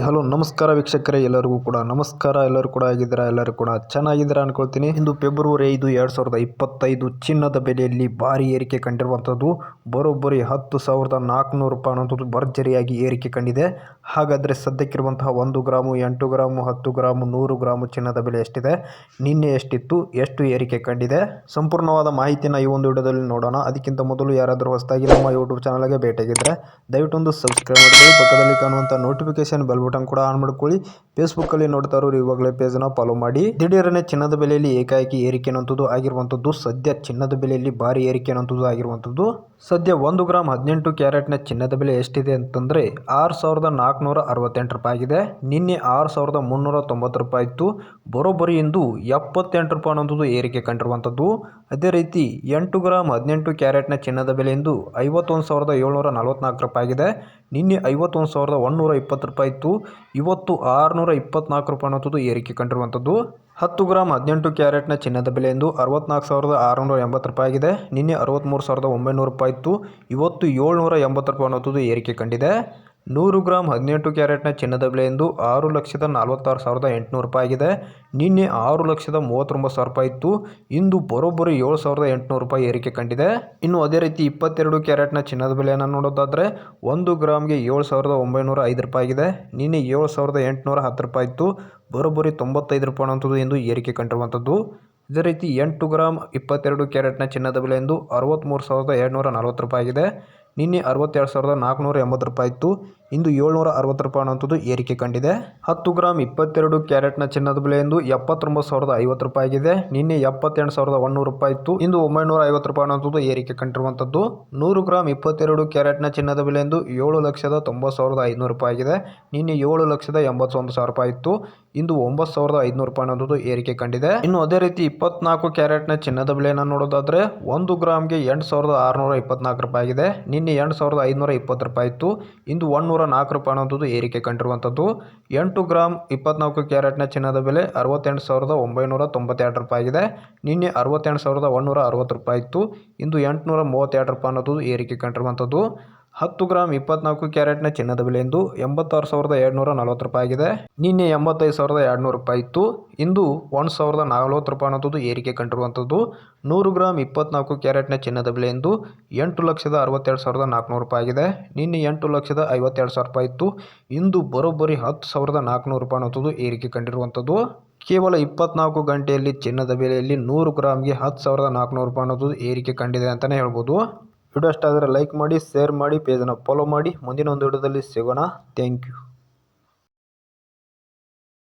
Hello ನಮಸ್ಕಾರ ವೀಕ್ಷಕರೇ, ಎಲ್ಲರಿಗೂ ಕೂಡ ನಮಸ್ಕಾರ, ಎಲ್ಲರೂ ಕೂಡ ಆಗಿದ್ದೀರಾ ಎಲ್ಲರೂ ಕೂಡ ಚೆನ್ನಾಗಿದ್ದೀರಾ ಅನ್ಕೊಳ್ತೀನಿ. ಇಂದು ಫೆಬ್ರವರಿ ಐದು, ಎರಡು ಸಾವಿರದ ಇಪ್ಪತ್ತೈದು ಚಿನ್ನದ ಬೆಲೆಯಲ್ಲಿ ಭಾರಿ ಏರಿಕೆ ಕಂಡಿರುವಂಥದ್ದು, ಬರೋಬ್ಬರಿ ಹತ್ತು ಸಾವಿರದ ನಾಲ್ಕುನೂರು ರೂಪಾಯಿ ಅನ್ನೋಂಥದ್ದು ಭರ್ಜರಿಯಾಗಿ ಏರಿಕೆ ಕಂಡಿದೆ. ಹಾಗಾದರೆ ಸದ್ಯಕ್ಕಿರುವಂತಹ ಒಂದು ಗ್ರಾಮು, ಎಂಟು ಗ್ರಾಮು, ಹತ್ತು ಗ್ರಾಮು, ನೂರು ಗ್ರಾಮು ಚಿನ್ನದ ಬೆಲೆ ಎಷ್ಟಿದೆ? ನಿನ್ನೆ ಎಷ್ಟಿತ್ತು? ಎಷ್ಟು ಏರಿಕೆ ಕಂಡಿದೆ? ಸಂಪೂರ್ಣವಾದ ಮಾಹಿತಿನ ಈ ಒಂದು ವಿಡಿಯೋದಲ್ಲಿ ನೋಡೋಣ. ಅದಕ್ಕಿಂತ ಮೊದಲು ಯಾರಾದರೂ ಹೊಸದಾಗಿ ನಮ್ಮ ಯೂಟ್ಯೂಬ್ ಚಾನಲ್ಗೆ ಭೇಟಿಯಾಗಿದ್ದರೆ ದಯವಿಟ್ಟು ಒಂದು ಸಬ್ಸ್ಕ್ರೈಬ್ ಮಾಡಿ ಪಕ್ಕದಲ್ಲಿ ಕಾಣುವಂಥ ನೋಟಿಫಿಕೇಶನ್ ಬೆಲ್ ಬಟನ್ ಕೂಡ ಆನ್ ಮಾಡ್ಕೊಳ್ಳಿ. ಫೇಸ್ಬುಕ್ಕಲ್ಲಿ ನೋಡ್ತಾ ಇರೋರು ಇವಾಗಲೇ ಪೇಜನ್ನು ಫಾಲೋ ಮಾಡಿ. ದಿಢೀರನೇ ಚಿನ್ನದ ಬೆಲೆಯಲ್ಲಿ ಏಕಾಏಕಿ ಏರಿಕೆ ಅನ್ನುವಂಥದ್ದು ಆಗಿರುವಂಥದ್ದು, ಸದ್ಯ ಚಿನ್ನದ ಬೆಲೆಯಲ್ಲಿ ಭಾರಿ ಏರಿಕೆ ಅನ್ನುವಂಥದ್ದು ಆಗಿರುವಂಥದ್ದು. ಸದ್ಯ ಒಂದು ಗ್ರಾಮ್ ಹದಿನೆಂಟು ಕ್ಯಾರೆಟ್ನ ಚಿನ್ನದ ಬೆಲೆ ಎಷ್ಟಿದೆ ಅಂತಂದರೆ ಆರು ಸಾವಿರದ ನಾಲ್ಕುನೂರ ಅರವತ್ತೆಂಟು ರೂಪಾಯಿ ಆಗಿದೆ. ನಿನ್ನೆ ಆರು ಸಾವಿರದ ಮುನ್ನೂರ ತೊಂಬತ್ತು ರೂಪಾಯಿ ಇತ್ತು. ಬರೋಬ್ಬರಿ ಇಂದು ಎಪ್ಪತ್ತೆಂಟು ರೂಪಾಯಿ ಅನ್ನೋಂಥದ್ದು ಏರಿಕೆ ಕಂಡಿರುವಂಥದ್ದು. ಅದೇ ರೀತಿ ಎಂಟು ಗ್ರಾಮ್ ಹದಿನೆಂಟು ಕ್ಯಾರೆಟ್ನ ಚಿನ್ನದ ಬೆಲೆ ಇಂದು ಐವತ್ತೊಂದು ಸಾವಿರದ ಏಳ್ನೂರ ನಲವತ್ನಾಲ್ಕು ರೂಪಾಯಿ ಆಗಿದೆ. ನಿನ್ನೆ ಐವತ್ತೊಂದು ಸಾವಿರದ ಒಂದುನೂರ ಇಪ್ಪತ್ತು ರೂಪಾಯಿ ಇತ್ತು. ಇವತ್ತು ಆರುನೂರ ಇಪ್ಪತ್ನಾಲ್ಕು ರೂಪಾಯಿ ಅನ್ನೋಂಥದ್ದು ಏರಿಕೆ ಕಂಡಿರುವಂಥದ್ದು. ಹತ್ತು ಗ್ರಾಮ್ ಹದಿನೆಂಟು ಕ್ಯಾರೆಟ್ನ ಚಿನ್ನದ ಬೆಲೆ ಎಂದು ಅರವತ್ನಾಲ್ಕು ಸಾವಿರದ ಆರುನೂರ ಎಂಬತ್ತು ರೂಪಾಯಿ ಆಗಿದೆ. ನಿನ್ನೆ ಅರವತ್ತ್ಮೂರು ಸಾವಿರದ ಒಂಬೈನೂರು ರೂಪಾಯಿ ಇತ್ತು. ಇವತ್ತು ಏಳ್ನೂರ ಎಂಬತ್ತು ರೂಪಾಯಿ ಅನ್ನೋಂಥದ್ದು ಏರಿಕೆ ಕಂಡಿದೆ. ನೂರು ಗ್ರಾಮ್ ಹದಿನೆಂಟು ಕ್ಯಾರೆಟ್ನ ಚಿನ್ನದ ಬೆಲೆ ಎಂದು ಆರು ಲಕ್ಷದ ನಲವತ್ತಾರು ಸಾವಿರದ ಎಂಟುನೂರು ರೂಪಾಯಿ ಆಗಿದೆ. ನಿನ್ನೆ ಆರು ಲಕ್ಷದ ಮೂವತ್ತೊಂಬತ್ತು ಸಾವಿರ ರೂಪಾಯಿ ಇತ್ತು. ಇಂದು ಬರೋಬ್ಬರಿ ಏಳು ಸಾವಿರದ ಎಂಟುನೂರು ರೂಪಾಯಿ ಏರಿಕೆ ಕಂಡಿದೆ. ಇನ್ನು ಅದೇ ರೀತಿ ಇಪ್ಪತ್ತೆರಡು ಕ್ಯಾರೆಟ್ನ ಚಿನ್ನದ ಬೆಲೆಯನ್ನು ನೋಡೋದಾದರೆ ಒಂದು ಗ್ರಾಮ್ಗೆ ಏಳು ಸಾವಿರದ ಒಂಬೈನೂರ ಐದು ರೂಪಾಯಿ ಆಗಿದೆ. ನಿನ್ನೆ ಏಳು ಸಾವಿರದ ಎಂಟುನೂರ ಹತ್ತು ರೂಪಾಯಿ ಇತ್ತು. ಬರೋಬ್ಬರಿ ತೊಂಬತ್ತೈದು ರೂಪಾಯಿ ಅಂತದ್ದು ಎಂದು ಏರಿಕೆ ಕಂಡಿರುವಂಥದ್ದು. ಇದೇ ರೀತಿ ಎಂಟು ಗ್ರಾಮ್ ಇಪ್ಪತ್ತೆರಡು ಕ್ಯಾರೆಟ್ನ ಚಿನ್ನದ ಬೆಲೆ ಎಂದು ಅರವತ್ತ್ಮೂರು ಸಾವಿರದ ಎರಡುನೂರ ನಲವತ್ತು ರೂಪಾಯಿ ಆಗಿದೆ. ನಿನ್ನೆ ಅರವತ್ತೆರಡು ಸಾವಿರದ ನಾಲ್ಕುನೂರ ಎಂಬತ್ತು ರೂಪಾಯಿ ಇತ್ತು. ಇಂದು ಏಳ್ನೂರ ಅರವತ್ತು ರೂಪಾಯಿ ಅನ್ನೋಂಥದ್ದು ಏರಿಕೆ ಕಂಡಿದೆ. ಹತ್ತು ಗ್ರಾಮ್ ಇಪ್ಪತ್ತೆರಡು ಕ್ಯಾರೆಟ್ನ ಚಿನ್ನದ ಬೆಲೆ ಎಂದು ಎಪ್ಪತ್ತೊಂಬತ್ತು ಸಾವಿರದ ಐವತ್ತು ರೂಪಾಯಿ ಆಗಿದೆ. ನಿನ್ನೆ ಎಪ್ಪತ್ತೆಂಟು ಸಾವಿರದ ಒಂದೂರು ರೂಪಾಯಿ ಇತ್ತು. ಇಂದು ಒಂಬೈನೂರ ಐವತ್ತು ರೂಪಾಯಿ ಅನ್ನೋಂಥದ್ದು ಏರಿಕೆ ಕಂಡಿರುವಂಥದ್ದು. ನೂರು ಗ್ರಾಮ್ ಇಪ್ಪತ್ತೆರಡು ಕ್ಯಾರೆಟ್ನ ಚಿನ್ನದ ಬೆಲೆ ಎಂದು ಏಳು ಲಕ್ಷದ ತೊಂಬತ್ತು ಸಾವಿರದ ಐನೂರು ರೂಪಾಯಿ ಆಗಿದೆ. ನಿನ್ನೆ ಏಳು ಲಕ್ಷದ ಎಂಬತ್ತೊಂದು ಸಾವಿರ ರೂಪಾಯಿ ಇತ್ತು. ಇಂದು ಒಂಬತ್ತು ಸಾವಿರದ ಐದುನೂರು ರೂಪಾಯಿ ಅನ್ನೋದು ಏರಿಕೆ ಕಂಡಿದೆ. ಇನ್ನು ಅದೇ ರೀತಿ ಇಪ್ಪತ್ನಾಲ್ಕು ಕ್ಯಾರೆಟ್ನ ಚಿನ್ನದ ಬೆಲೆಯನ್ನು ನೋಡೋದಾದ್ರೆ ಒಂದು ಗ್ರಾಮ್ಗೆ ಎಂಟು ಸಾವಿರದ ಆರುನೂರ ಇಪ್ಪತ್ನಾಲ್ಕು ರೂಪಾಯಿ ಆಗಿದೆ. ಎಂಟು ಸಾವಿರದ ಐನೂರ ಇಪ್ಪತ್ತು ರೂಪಾಯಿ ಇತ್ತು. ಇಂದು ಒಂದುನೂರ ನಾಲ್ಕು ರೂಪಾಯಿ ಅನ್ನೋದು ಏರಿಕೆ ಕಂಡಿರುವಂಥದ್ದು. ಎಂಟು ಗ್ರಾಮ್ ಇಪ್ಪತ್ನಾಲ್ಕು ಕ್ಯಾರೆಟ್ನ ಚಿನ್ನದ ಬೆಲೆ ಅರವತ್ತೆಂಟು ಸಾವಿರದ ಒಂಬೈನೂರ ತೊಂಬತ್ತೆರಡು ರೂಪಾಯಿ ಆಗಿದೆ. ನಿನ್ನೆ ಅರವತ್ತೆಂಟು ಸಾವಿರದ ಒಂದುನೂರ ಅರವತ್ತು ರೂಪಾಯಿ ಇತ್ತು. ಇಂದು ಎಂಟುನೂರ ಮೂವತ್ತೆರಡು ರೂಪಾಯಿ ಅನ್ನೋದು ಏರಿಕೆ ಕಂಡಿರುವಂಥದ್ದು. ಹತ್ತು ಗ್ರಾಮ್ ಇಪ್ಪತ್ನಾಲ್ಕು ಕ್ಯಾರೆಟ್ನ ಚಿನ್ನದ ಬೆಲೆ ಎಂದು ಎಂಬತ್ತಾರು ಸಾವಿರದ ಎರಡುನೂರ ನಲವತ್ತು ರೂಪಾಯಿ ಆಗಿದೆ. ನಿನ್ನೆ ಎಂಬತ್ತೈದು ಸಾವಿರದ ಎರಡುನೂರು ರೂಪಾಯಿ ಇತ್ತು. ಇಂದು ಒಂದು ಸಾವಿರದ ನಲವತ್ತು ರೂಪಾಯಿ ಅನ್ನೋದು ಏರಿಕೆ ಕಂಡಿರುವಂಥದ್ದು. ನೂರು ಗ್ರಾಮ್ ಇಪ್ಪತ್ನಾಲ್ಕು ಕ್ಯಾರೆಟ್ನ ಚಿನ್ನದ ಬೆಲೆ ಎಂದು ಎಂಟು ಲಕ್ಷದ ಅರವತ್ತೆರಡು ಸಾವಿರದ ನಾಲ್ಕುನೂರು ರೂಪಾಯಿ ಆಗಿದೆ. ನಿನ್ನೆ ಎಂಟು ಲಕ್ಷದ ಐವತ್ತೆರಡು ಸಾವಿರ ರೂಪಾಯಿ ಇತ್ತು. ಇಂದು ಬರೋಬ್ಬರಿ ಹತ್ತು ಸಾವಿರದ ನಾಲ್ಕುನೂರು ರೂಪಾಯಿ ಅನ್ನೋದು ಏರಿಕೆ ಕಂಡಿರುವಂಥದ್ದು. ಕೇವಲ ಇಪ್ಪತ್ನಾಲ್ಕು ಗಂಟೆಯಲ್ಲಿ ಚಿನ್ನದ ಬೆಲೆಯಲ್ಲಿ ನೂರು ಗ್ರಾಮ್ಗೆ ಹತ್ತು ಸಾವಿರದ ನಾಲ್ಕುನೂರು ರೂಪಾಯಿ ಅನ್ನೋದು ಏರಿಕೆ ಕಂಡಿದೆ ಅಂತಲೇ ಹೇಳ್ಬೋದು. ವಿಡಿಯೋ ಇಷ್ಟ ಆದರೆ ಲೈಕ್ ಮಾಡಿ ಶೇರ್ ಮಾಡಿ ಪೇಜನ್ನು ಫಾಲೋ ಮಾಡಿ. ಮುಂದಿನ ಒಂದು ವಿಡಿಯೋದಲ್ಲಿ ಸಿಗೋಣ. Thank you